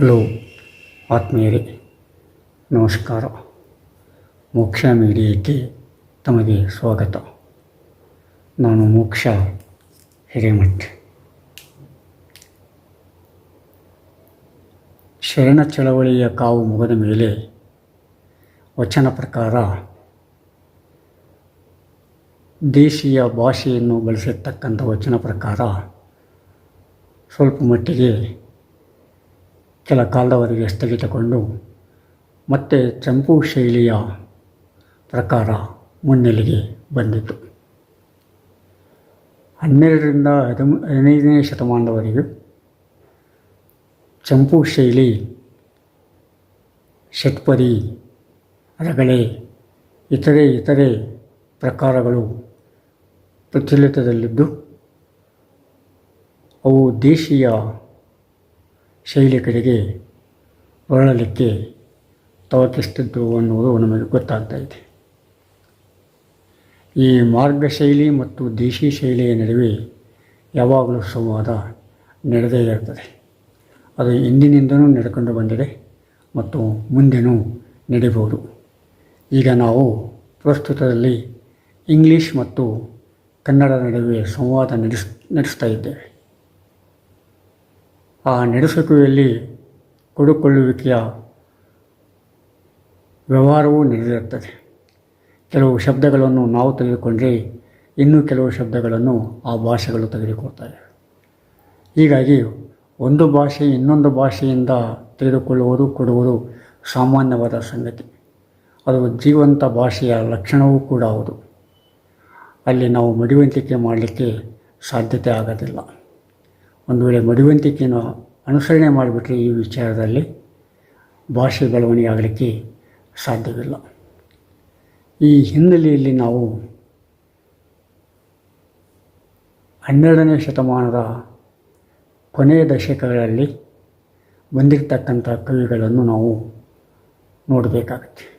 Hello, ಆತ್ಮೀಯರೇ, ನಮಸ್ಕಾರ. ಮೋಕ್ಷ ಮೀಡಿಯಾಕ್ಕೆ ತಮಗೆ ಸ್ವಾಗತ. ನಾನು ಮೋಕ್ಷ ಹಿರೇಮಠ್. ಶರಣ ಚಳವಳಿಯ ಕಾವು ಮುಗದ ಮೇಲೆ ವಚನ ಪ್ರಕಾರ ದೇಶೀಯ ಭಾಷೆಯನ್ನು ಬಳಸಿರ್ತಕ್ಕಂಥ ವಚನ ಪ್ರಕಾರ ಸ್ವಲ್ಪ ಮಟ್ಟಿಗೆ ಕೆಲ ಕಾಲದವರೆಗೆ ಸ್ಥಗಿತಗೊಂಡು ಮತ್ತೆ ಚಂಪು ಶೈಲಿಯ ಪ್ರಕಾರ ಮುನ್ನೆಲೆಗೆ ಬಂದಿತು. ಹನ್ನೆರಡರಿಂದ ಹದಿಮೂ ಹದಿನೈದನೇ ಶತಮಾನದವರೆಗೆ ಚಂಪು ಶೈಲಿ ಷಟ್ಪದಿ, ರಗಳೆ, ಇತರೆ ಇತರೆ ಪ್ರಕಾರಗಳು ಪ್ರಚಲಿತದಲ್ಲಿದ್ದು, ಅವು ದೇಶೀಯ ಶೈಲಿ ಕಡೆಗೆ ಹೊರಳಲಿಕ್ಕೆ ತವಕಿಸ್ತಿದ್ದು ಅನ್ನುವುದು ನಮಗೆ ಗೊತ್ತಾಗ್ತಾ ಇದೆ. ಈ ಮಾರ್ಗ ಶೈಲಿ ಮತ್ತು ದೇಶಿ ಶೈಲಿಯ ನಡುವೆ ಯಾವಾಗಲೂ ಸಂವಾದ ನಡೆದೇ ಇರ್ತದೆ ಅದು ಇಂದಿನಿಂದನೂ ನಡ್ಕೊಂಡು ಬಂದಿದೆ ಮತ್ತು ಮುಂದೆನೂ ನಡೆಯಬಹುದು. ಈಗ ನಾವು ಪ್ರಸ್ತುತದಲ್ಲಿ ಇಂಗ್ಲೀಷ್ ಮತ್ತು ಕನ್ನಡ ನಡುವೆ ಸಂವಾದ ನಡೆಸ್, ನಡೆಸ್ತಾ ಇದ್ದೇವೆ. ಆ ನಡೆಸುವಿಕೆಯಲ್ಲಿ ಕೊಡುಕೊಳ್ಳುವಿಕೆಯ ವ್ಯವಹಾರವೂ ನಡೆದಿರುತ್ತದೆ. ಕೆಲವು ಶಬ್ದಗಳನ್ನು ನಾವು ತೆಗೆದುಕೊಂಡರೆ ಇನ್ನೂ ಕೆಲವು ಶಬ್ದಗಳನ್ನು ಆ ಭಾಷೆಗಳು ತೆಗೆದುಕೊಳ್ತವೆ. ಹೀಗಾಗಿ ಒಂದು ಭಾಷೆ ಇನ್ನೊಂದು ಭಾಷೆಯಿಂದ ತೆಗೆದುಕೊಳ್ಳುವುದು, ಕೊಡುವುದು ಸಾಮಾನ್ಯವಾದ ಸಂಗತಿ. ಅದು ಜೀವಂತ ಭಾಷೆಯ ಲಕ್ಷಣವೂ ಕೂಡ ಹೌದು. ಅಲ್ಲಿ ನಾವು ಮಡಿವಂತಿಕೆ ಮಾಡಲಿಕ್ಕೆ ಸಾಧ್ಯತೆ ಆಗೋದಿಲ್ಲ. ಒಂದು ವೇಳೆ ಮಡುವಂತಿಕೆಯನ್ನು ಅನುಸರಣೆ ಮಾಡಿಬಿಟ್ರೆ ಈ ವಿಚಾರದಲ್ಲಿ ಭಾಷೆ ಬೆಳವಣಿಗೆ ಆಗಲಿಕ್ಕೆ ಸಾಧ್ಯವಿಲ್ಲ. ಈ ಹಿನ್ನೆಲೆಯಲ್ಲಿ ನಾವು ಹನ್ನೆರಡನೇ ಶತಮಾನದ ಕೊನೆಯ ದಶಕಗಳಲ್ಲಿ ಬಂದಿರತಕ್ಕಂಥ ಕವಿಗಳನ್ನು ನಾವು ನೋಡಬೇಕಾಗತ್ತೆ.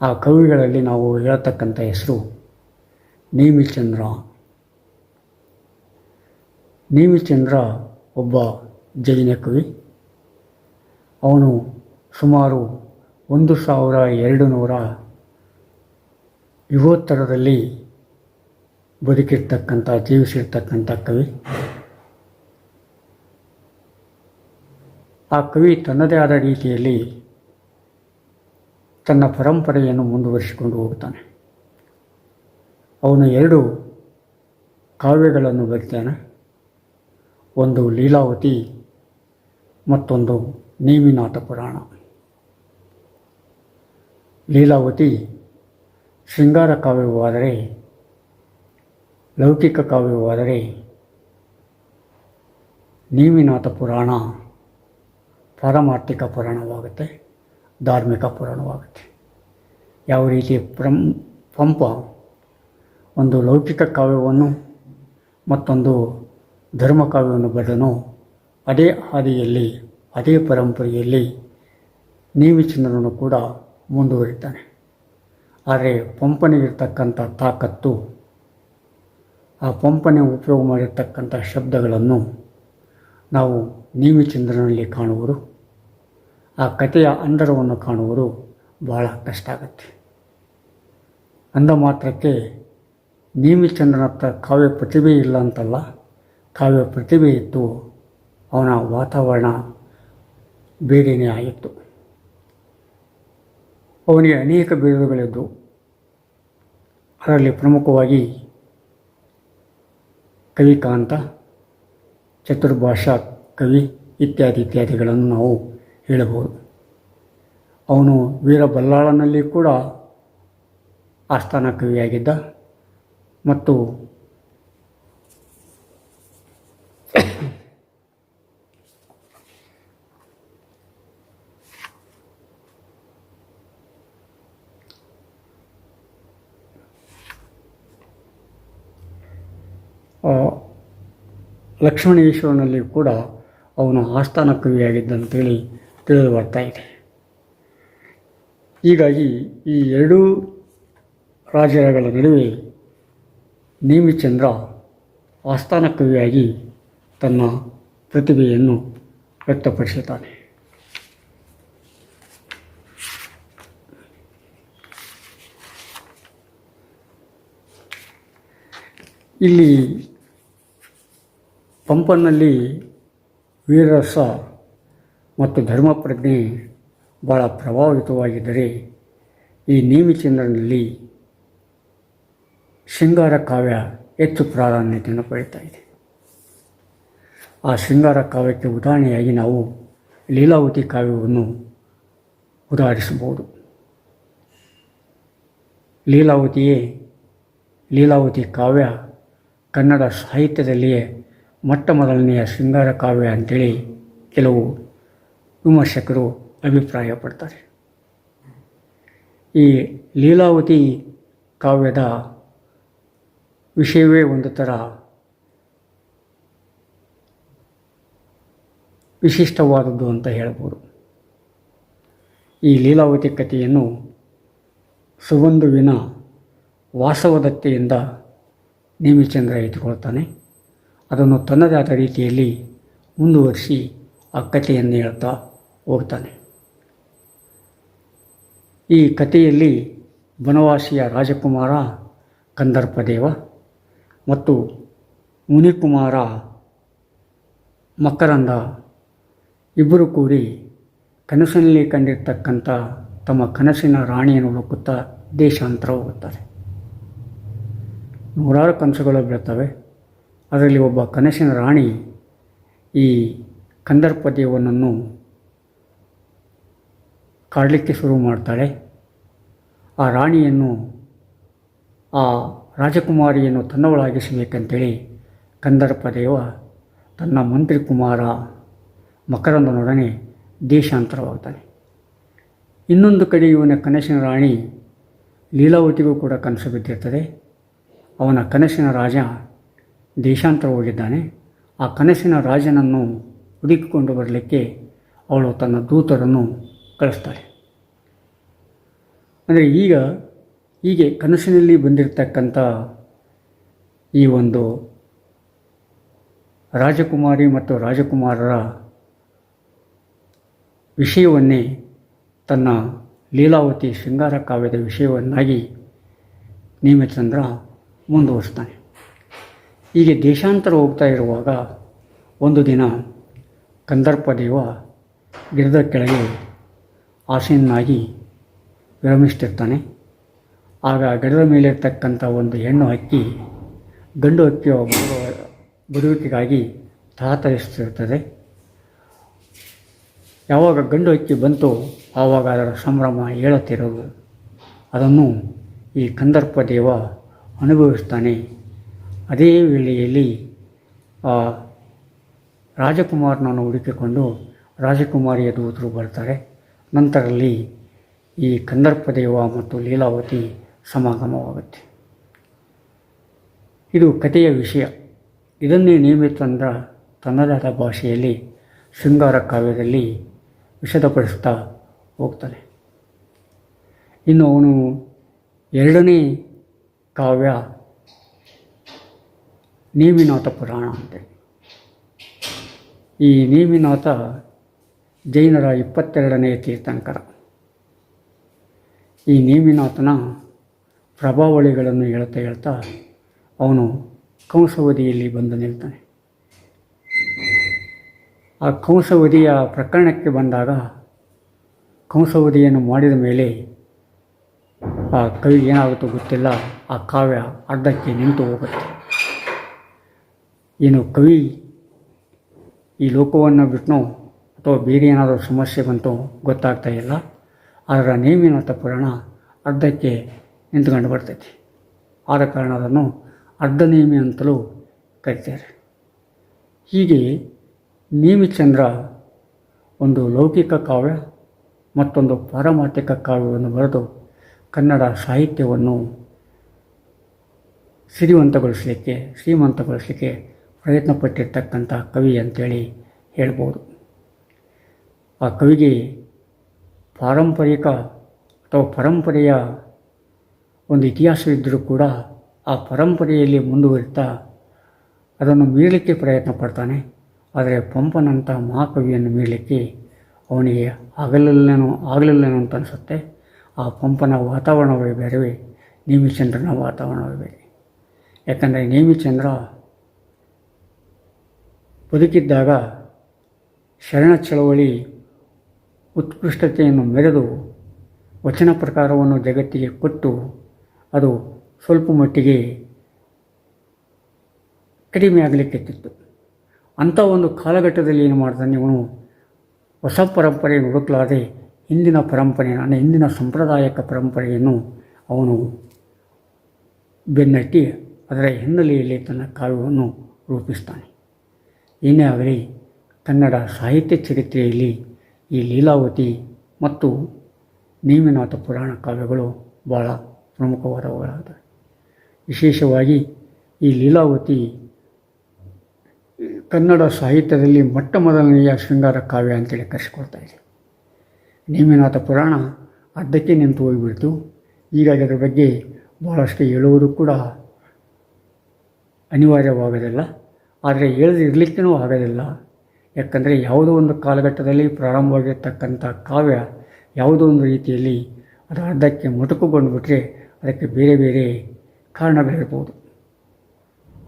ಆ ಕವಿಗಳಲ್ಲಿ ನಾವು ಹೇಳ್ತಕ್ಕಂಥ ಹೆಸರು ನೇಮಿಚಂದ್ರ ನೇಮಿಚಂದ್ರ ಒಬ್ಬ ಜೈನ ಕವಿ. ಅವನು ಸುಮಾರು ಒಂದು ಸಾವಿರ ಎರಡು ನೂರ ಯುವೋತ್ತರದಲ್ಲಿ ಬದುಕಿರ್ತಕ್ಕಂಥ, ಜೀವಿಸಿರ್ತಕ್ಕಂಥ ಕವಿ. ಆ ಕವಿ ತನ್ನದೇ ಆದ ರೀತಿಯಲ್ಲಿ ತನ್ನ ಪರಂಪರೆಯನ್ನು ಮುಂದುವರಿಸಿಕೊಂಡು ಹೋಗ್ತಾನೆ. ಅವನು ಎರಡು ಕಾವ್ಯಗಳನ್ನು ಬರೀತಾನೆ. ಒಂದು ಲೀಲಾವತಿ, ಮತ್ತೊಂದು ನೇಮಿನಾಥ ಪುರಾಣ. ಲೀಲಾವತಿ ಶೃಂಗಾರ ಕಾವ್ಯವಾದರೆ, ಲೌಕಿಕ ಕಾವ್ಯವಾದರೆ ನೇಮಿನಾಥ ಪುರಾಣ ಪಾರಮಾರ್ಥಿಕ ಪುರಾಣವಾಗುತ್ತೆ, ಧಾರ್ಮಿಕ ಪುರಾಣವಾಗುತ್ತೆ. ಯಾವ ರೀತಿ ಪ್ರಂ, ಪಂಪ ಒಂದು ಲೌಕಿಕ ಕಾವ್ಯವನ್ನು ಮತ್ತೊಂದು ಧರ್ಮಕಾವ್ಯವನ್ನು ಬರೆದನೋ. ಅದೇ ಹಾದಿಯಲ್ಲಿ, ಅದೇ ಪರಂಪರೆಯಲ್ಲಿ ನೀವಿಚಂದ್ರನು ಕೂಡ ಮುಂದುವರಿತಾನೆ. ಆದರೆ ಪಂಪನಿಗಿರ್ತಕ್ಕಂಥ ತಾಕತ್ತು, ಆ ಪಂಪನೆ ಉಪಯೋಗ ಮಾಡಿರ್ತಕ್ಕಂಥ ಶಬ್ದಗಳನ್ನು ನಾವು ನೀವಿಚಂದ್ರನಲ್ಲಿ ಕಾಣುವರು. ಆ ಕಥೆಯ ಅಂದರವನ್ನು ಕಾಣುವರು. ಬಹಳ ಕಷ್ಟ ಆಗುತ್ತೆ. ಅಂದ ಮಾತ್ರಕ್ಕೆ ನೀವಿಚಂದ್ರನ ಕಾವ್ಯ ಪ್ರತಿಭೆ ಇಲ್ಲ ಅಂತಲ್ಲ. ಕಾವ್ಯ ಪ್ರತಿಭೆ ಇತ್ತು ಅವನ ವಾತಾವರಣ ಬೇರೆಯೇ ಆಯಿತು ಅವನಿಗೆ ಅನೇಕ ಬಿರುದುಗಳಿದ್ದವು ಅದರಲ್ಲಿ ಪ್ರಮುಖವಾಗಿ ಕವಿಕಾಂತ, ಚತುರ್ಭಾಷಾ ಕವಿ ಇತ್ಯಾದಿ ಇತ್ಯಾದಿಗಳನ್ನು ನಾವು ಹೇಳಬಹುದು. ಅವನು ವೀರಬಲ್ಲಾಳನಲ್ಲಿ ಕೂಡ ಆಸ್ಥಾನ ಕವಿಯಾಗಿದ್ದ ಮತ್ತು ಲಕ್ಷ್ಮಣೇಶ್ವರನಲ್ಲಿ ಕೂಡ ಅವನು ಆಸ್ಥಾನ ಕವಿಯಾಗಿದ್ದಂತೇಳಿ ತಿಳಿದು ಬರ್ತಾ ಇದೆ. ಹೀಗಾಗಿ ಈ ಎರಡೂ ರಾಜರಗಳ ನಡುವೆ ನೇಮಿಚಂದ್ರ ಆಸ್ಥಾನ ಕವಿಯಾಗಿ ತನ್ನ ಪ್ರತಿಭೆಯನ್ನು ವ್ಯಕ್ತಪಡಿಸುತ್ತಾನೆ. ಇಲ್ಲಿ ಪಂಪನಲ್ಲಿ ವೀರರಸ ಮತ್ತು ಧರ್ಮಪ್ರಜ್ಞೆ ಭಾಳ ಪ್ರಭಾವಿತವಾಗಿದ್ದರೆ ಈ ನೇಮಿಚಂದ್ರನಲ್ಲಿ ಶೃಂಗಾರ ಕಾವ್ಯ ಹೆಚ್ಚು ಪ್ರಾಧಾನ್ಯತೆಯನ್ನು ಪಡೀತಾ ಇದೆ. ಆ ಶೃಂಗಾರ ಕಾವ್ಯಕ್ಕೆ ಉದಾಹರಣೆಯಾಗಿ ನಾವು ಲೀಲಾವತಿ ಕಾವ್ಯವನ್ನು ಉದಾಹರಿಸಬಹುದು. ಲೀಲಾವತಿಯೇ ಲೀಲಾವತಿ ಕಾವ್ಯ ಕನ್ನಡ ಸಾಹಿತ್ಯದಲ್ಲಿಯೇ ಮೊಟ್ಟ ಮೊದಲನೆಯ ಶೃಂಗಾರ ಕಾವ್ಯ ಅಂತೇಳಿ ಕೆಲವು ವಿಮರ್ಶಕರು ಅಭಿಪ್ರಾಯಪಡ್ತಾರೆ. ಈ ಲೀಲಾವತಿ ಕಾವ್ಯದ ವಿಷಯವೇ ಒಂದು ಥರ ವಿಶಿಷ್ಟವಾದದ್ದು ಅಂತ ಹೇಳ್ಬೋದು. ಈ ಲೀಲಾವತಿ ಕಥೆಯನ್ನು ಸುಗಂಧುವಿನ ವಾಸವದತ್ತೆಯಿಂದ ನೇಮಿಚಂದ್ರ ಇಟ್ಟುಕೊಳ್ತಾನೆ ಅದನ್ನು ತನ್ನದೇ ಆದ ರೀತಿಯಲ್ಲಿ ಮುಂದುವರಿಸಿ ಆ ಕಥೆಯನ್ನು ಹೇಳ್ತಾ ಹೋಗ್ತಾನೆ. ಈ ಕಥೆಯಲ್ಲಿ ಬನವಾಸಿಯ ರಾಜಕುಮಾರ ಕಂದರ್ಪದೇವ ಮತ್ತು ಮುನಿಕುಮಾರ ಮಕರಂದ ಇಬ್ಬರು ಕೂಡಿ ಕನಸಿನಲ್ಲಿ ಕಂಡಿರ್ತಕ್ಕಂಥ ತಮ್ಮ ಕನಸಿನ ರಾಣಿಯನ್ನು ಹುಡುಕುತ್ತಾ ದೇಶಾಂತರ ಹೋಗುತ್ತಾರೆ. ನೂರಾರು ಕನಸುಗಳು ಬೀಳ್ತವೆ. ಅದರಲ್ಲಿ ಒಬ್ಬ ಕನಸಿನ ರಾಣಿ ಈ ಕಂದರ್ಪ ದೇವನನ್ನು ಕಾಡಲಿಕ್ಕೆ ಶುರು ಮಾಡ್ತಾಳೆ. ಆ ರಾಣಿಯನ್ನು, ಆ ರಾಜಕುಮಾರಿಯನ್ನು ತನ್ನವಳಾಗಿಸಬೇಕಂತೇಳಿ ಕಂದರ್ಪ ದೇವ ತನ್ನ ಮಂತ್ರಿ ಕುಮಾರ ಮಕರಂದನೊಡನೆ ದೇಶಾಂತರವಾಗ್ತಾನೆ. ಇನ್ನೊಂದು ಕಡೆ ಇವನ ಕನಸಿನ ರಾಣಿ ಲೀಲಾವತಿಗೂ ಕೂಡ ಕನಸು ಬಿದ್ದಿರ್ತದೆ. ಅವನ ಕನಸಿನ ರಾಜ ದೇಶಾಂತರ ಹೋಗಿದ್ದಾನೆ. ಆ ಕನಸಿನ ರಾಜನನ್ನು ಹುಡುಕಿಕೊಂಡು ಬರಲಿಕ್ಕೆ ಅವಳು ತನ್ನ ದೂತರನ್ನು ಕಳಿಸ್ತಾಳೆ. ಅಂದರೆ ಈಗ ಹೀಗೆ ಕನಸಿನಲ್ಲಿ ಬಂದಿರತಕ್ಕಂಥ ಈ ಒಂದು ರಾಜಕುಮಾರಿ ಮತ್ತು ರಾಜಕುಮಾರರ ವಿಷಯವನ್ನೇ ತನ್ನ ಲೀಲಾವತಿ ಶೃಂಗಾರ ಕಾವ್ಯದ ವಿಷಯವನ್ನಾಗಿ ನೇಮಚಂದ್ರ ಮುಂದುವರಿಸ್ತಾನೆ ಹೀಗೆ ದೇಶಾಂತರ ಹೋಗ್ತಾ ಇರುವಾಗ ಒಂದು ದಿನ ಕಂದರ್ಪ ದೇವ ಗಿಡದ ಕೆಳಗೆ ಆಸೀನಾಗಿ ವಿರಮಿಸ್ತಿರ್ತಾನೆ ಆಗ ಗಿಡದ ಮೇಲಿರ್ತಕ್ಕಂಥ ಒಂದು ಹೆಣ್ಣು ಹಕ್ಕಿ ಗಂಡು ಹಕ್ಕಿಯ ಬದುಕಿಗಾಗಿ ತಾತರಿಸ್ತಿರ್ತದೆ ಯಾವಾಗ ಗಂಡು ಹಕ್ಕಿ ಬಂತು ಆವಾಗ ಅದರ ಸಂಭ್ರಮ ಹೇಳುತ್ತಿರೋದು ಅದನ್ನು ಈ ಕಂದರ್ಪ ದೇವ ಅನುಭವಿಸ್ತಾನೆ. ಅದೇ ವೇಳೆಯಲ್ಲಿ, ಆ ರಾಜಕುಮಾರನನ್ನು ಹುಡುಕಿಕೊಂಡು ರಾಜಕುಮಾರಿಯ ದೂತರು ಬರ್ತಾರೆ. ನಂತರಲ್ಲಿ ಈ ಕಂದರ್ಪದೇವ ಮತ್ತು ಲೀಲಾವತಿ ಸಮಾಗಮವಾಗುತ್ತೆ. ಇದು ಕಥೆಯ ವಿಷಯ. ಇದನ್ನೇ ನೇಮಿತಂದ್ರ ತನ್ನದಾದ ಭಾಷೆಯಲ್ಲಿ ಶೃಂಗಾರ ಕಾವ್ಯದಲ್ಲಿ ವಿಷದಪಡಿಸ್ತಾ ಹೋಗ್ತಾನೆ. ಇನ್ನು ಅವನು ಎರಡನೇ ಕಾವ್ಯ ನೀಮಿನಾಥ ಪುರಾಣ ಅಂತೇಳಿ. ಈ ನೀಮಿನಾಥ ಜೈನರ ಇಪ್ಪತ್ತೆರಡನೇ ತೀರ್ಥಂಕರ. ಈ ನೀಮಿನಾಥನ ಪ್ರಭಾವಳಿಗಳನ್ನು ಹೇಳ್ತಾ ಹೇಳ್ತಾ ಅವನು ಕಂಸವದಿಯಲ್ಲಿ ಬಂದು ನಿಲ್ತಾನೆ. ಆ ಕಂಸವದಿಯ ಪ್ರಕರಣಕ್ಕೆ ಬಂದಾಗ ಕಂಸವದಿಯನ್ನು ಮಾಡಿದ ಮೇಲೆ ಆ ಕವಿ ಏನಾಗುತ್ತೋ ಗೊತ್ತಿಲ್ಲ. ಆ ಕಾವ್ಯ ಅರ್ಧಕ್ಕೆ ನಿಂತು ಹೋಗುತ್ತೆ. ಏನು ಕವಿ ಈ ಲೋಕವನ್ನು ಬಿಟ್ಟು ಅಥವಾ ಬೇರೆ ಏನಾದರೂ ಸಮಸ್ಯೆ ಬಂತು ಗೊತ್ತಾಗ್ತಾ ಇಲ್ಲ. ಅದರ ನೇಮಿನಾಥ ಪುರಾಣ ಅರ್ಧಕ್ಕೆ ನಿಂತ್ಕೊಂಡು ಬರ್ತೈತಿ. ಆದ ಕಾರಣ ಅದನ್ನು ಅರ್ಧ ನೇಮಿ ಅಂತಲೂ ಕರೀತಾರೆ. ಹೀಗೆ ನೇಮಿಚಂದ್ರ ಒಂದು ಲೌಕಿಕ ಕಾವ್ಯ ಮತ್ತೊಂದು ಪಾರಮಾರ್ಥಿಕ ಕಾವ್ಯವನ್ನು ಬರೆದು ಕನ್ನಡ ಸಾಹಿತ್ಯವನ್ನು ಸಿರಿವಂತಗೊಳಿಸಲಿಕ್ಕೆ, ಶ್ರೀಮಂತಗೊಳಿಸಲಿಕ್ಕೆ ಪ್ರಯತ್ನ ಪಟ್ಟಿರ್ತಕ್ಕಂಥ ಕವಿ ಅಂತೇಳಿ ಹೇಳ್ಬೋದು. ಆ ಕವಿಗೆ ಪಾರಂಪರಿಕ ಅಥವಾ ಪರಂಪರೆಯ ಒಂದು ಇತಿಹಾಸವಿದ್ದರೂ ಕೂಡ ಆ ಪರಂಪರೆಯಲ್ಲಿ ಮುಂದುವರಿತಾ ಅದನ್ನು ಮೀರಲಿಕ್ಕೆ ಪ್ರಯತ್ನ ಪಡ್ತಾನೆ. ಆದರೆ ಪಂಪನಂಥ ಮಹಾಕವಿಯನ್ನು ಮೀರಲಿಕ್ಕೆ ಅವನಿಗೆ ಆಗಲಿಲ್ಲನೋ ಆಗಲಿಲ್ಲನೋ ಅಂತ ಅನಿಸುತ್ತೆ. ಆ ಪಂಪನ ವಾತಾವರಣವೇ ಬೇರೆ ನೇಮಿಚಂದ್ರನ ವಾತಾವರಣವೇ ಬೇರೆ ಯಾಕಂದರೆ ನೇಮಿಚಂದ್ರ ಬದುಕಿದ್ದಾಗ ಶರಣ ಚಳವಳಿ ಉತ್ಕೃಷ್ಟತೆಯನ್ನು ಮೆರೆದು ವಚನ ಪ್ರಕಾರವನ್ನು ಜಗತ್ತಿಗೆ ಕೊಟ್ಟು ಅದು ಸ್ವಲ್ಪ ಮಟ್ಟಿಗೆ ಕಡಿಮೆ ಅಂಥ ಒಂದು ಕಾಲಘಟ್ಟದಲ್ಲಿ ಏನು ಮಾಡ್ತಾನೆ ಇವನು ಹೊಸ ಪರಂಪರೆಯನ್ನು ಹುಡುಕಲಾದೆ ಹಿಂದಿನ ಪರಂಪರೆ ಅಂದರೆ ಹಿಂದಿನ ಸಾಂಪ್ರದಾಯಿಕ ಪರಂಪರೆಯನ್ನು ಅವನು ಬೆನ್ನಟ್ಟಿ ಅದರ ಹಿನ್ನೆಲೆಯಲ್ಲಿ ತನ್ನ ಕಾವ್ಯವನ್ನು ರೂಪಿಸ್ತಾನೆ. ಏನೇ ಆಗಲಿ, ಕನ್ನಡ ಸಾಹಿತ್ಯ ಚರಿತ್ರೆಯಲ್ಲಿ ಈ ಲೀಲಾವತಿ ಮತ್ತು ನೇಮಿನಾಥ ಪುರಾಣ ಕಾವ್ಯಗಳು ಭಾಳ ಪ್ರಮುಖವಾದವುಗಳಾಗಿವೆ ವಿಶೇಷವಾಗಿ ಈ ಲೀಲಾವತಿ ಕನ್ನಡ ಸಾಹಿತ್ಯದಲ್ಲಿ ಮೊಟ್ಟ ಮೊದಲನೆಯ ಶೃಂಗಾರ ಕಾವ್ಯ ಅಂತೇಳಿ ಕರೆಸಿಕೊಳ್ತಾ ಇದೆ. ನೇಮಿನಾಥ ಪುರಾಣ ಅರ್ಧಕ್ಕೆ ನಿಂತು ಹೋಗಿಬಿಡ್ತು. ಹೀಗಾಗಿ ಅದರ ಬಗ್ಗೆ ಭಾಳಷ್ಟು ಹೇಳುವುದು ಕೂಡ ಅನಿವಾರ್ಯವಾಗೋದಿಲ್ಲ ಆದರೆ ಹೇಳದಿರಲಿಕ್ಕೂ ಆಗೋದಿಲ್ಲ ಯಾಕಂದರೆ ಯಾವುದೋ ಒಂದು ಕಾಲಘಟ್ಟದಲ್ಲಿ ಪ್ರಾರಂಭವಾಗಿರ್ತಕ್ಕಂಥ ಕಾವ್ಯ ಯಾವುದೋ ಒಂದು ರೀತಿಯಲ್ಲಿ ಅದು ಅರ್ಧಕ್ಕೆ ಮೊಟಕುಗೊಂಡು ಬಿಟ್ಟರೆ ಅದಕ್ಕೆ ಬೇರೆ ಬೇರೆ ಕಾರಣಗಳಿರ್ಬೋದು.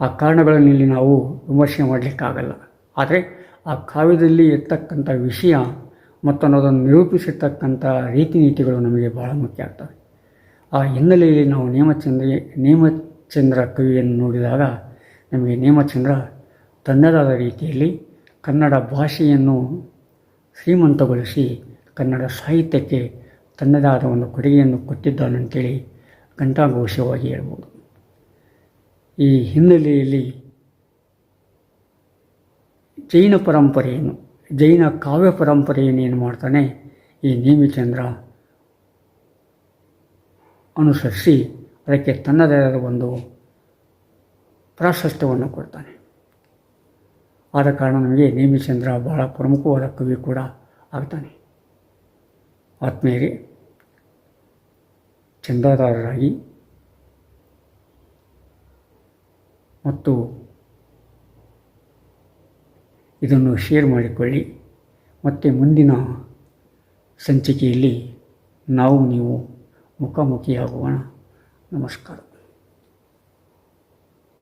ಆ ಕಾರಣಗಳನ್ನು ಇಲ್ಲಿ ನಾವು ವಿಮರ್ಶೆ ಮಾಡಲಿಕ್ಕಾಗಲ್ಲ. ಆದರೆ ಆ ಕಾವ್ಯದಲ್ಲಿ ಇರ್ತಕ್ಕಂಥ ವಿಷಯ ಮತ್ತು ಅನ್ನೋದನ್ನು ನಿರೂಪಿಸಿರ್ತಕ್ಕಂಥ ರೀತಿ ನೀತಿಗಳು ನಮಗೆ ಭಾಳ ಮುಖ್ಯ ಆಗ್ತವೆ. ಆ ಹಿನ್ನೆಲೆಯಲ್ಲಿ ನಾವು ನೇಮಚಂದ್ರ ನೇಮಚಂದ್ರ ಕವಿಯನ್ನು ನೋಡಿದಾಗ ನಮಗೆ ನೇಮಚಂದ್ರ ತನ್ನದಾದ ರೀತಿಯಲ್ಲಿ ಕನ್ನಡ ಭಾಷೆಯನ್ನು ಶ್ರೀಮಂತಗೊಳಿಸಿ ಕನ್ನಡ ಸಾಹಿತ್ಯಕ್ಕೆ ತನ್ನದಾದ ಒಂದು ಕೊಡುಗೆಯನ್ನು ಕೊಟ್ಟಿದ್ದಾನಂತೇಳಿ ಘಂಟಾಘೋಷವಾಗಿ ಹೇಳ್ಬೋದು. ಈ ಹಿನ್ನೆಲೆಯಲ್ಲಿ ಜೈನ ಪರಂಪರೆಯನ್ನು ಜೈನ ಕಾವ್ಯ ಪರಂಪರೆಯನ್ನು ಏನು ಮಾಡ್ತಾನೆ, ಈ ನೇಮಿಚಂದ್ರ ಅನುಸರಿಸಿ ಅದಕ್ಕೆ ತನ್ನದೇ ಆದ ಒಂದು ಪ್ರಾಶಸ್ತ್ಯವನ್ನು ಕೊಡ್ತಾನೆ. ಆದ ಕಾರಣ ನಮಗೆ ನೇಮಿಚಂದ್ರ ಬಹಳ ಪ್ರಮುಖವಾದ ಕವಿ ಕೂಡ ಆಗ್ತಾನೆ. ಆತ್ಮೀಯರಿ, ಚಂದಾದಾರರಾಗಿ ಮತ್ತು ಇದನ್ನು ಶೇರ್ ಮಾಡಿಕೊಳ್ಳಿ. ಮತ್ತು ಮುಂದಿನ ಸಂಚಿಕೆಯಲ್ಲಿ ನಾವು ನೀವು ಮುಖಾಮುಖಿಯಾಗೋಣ. ನಮಸ್ಕಾರ.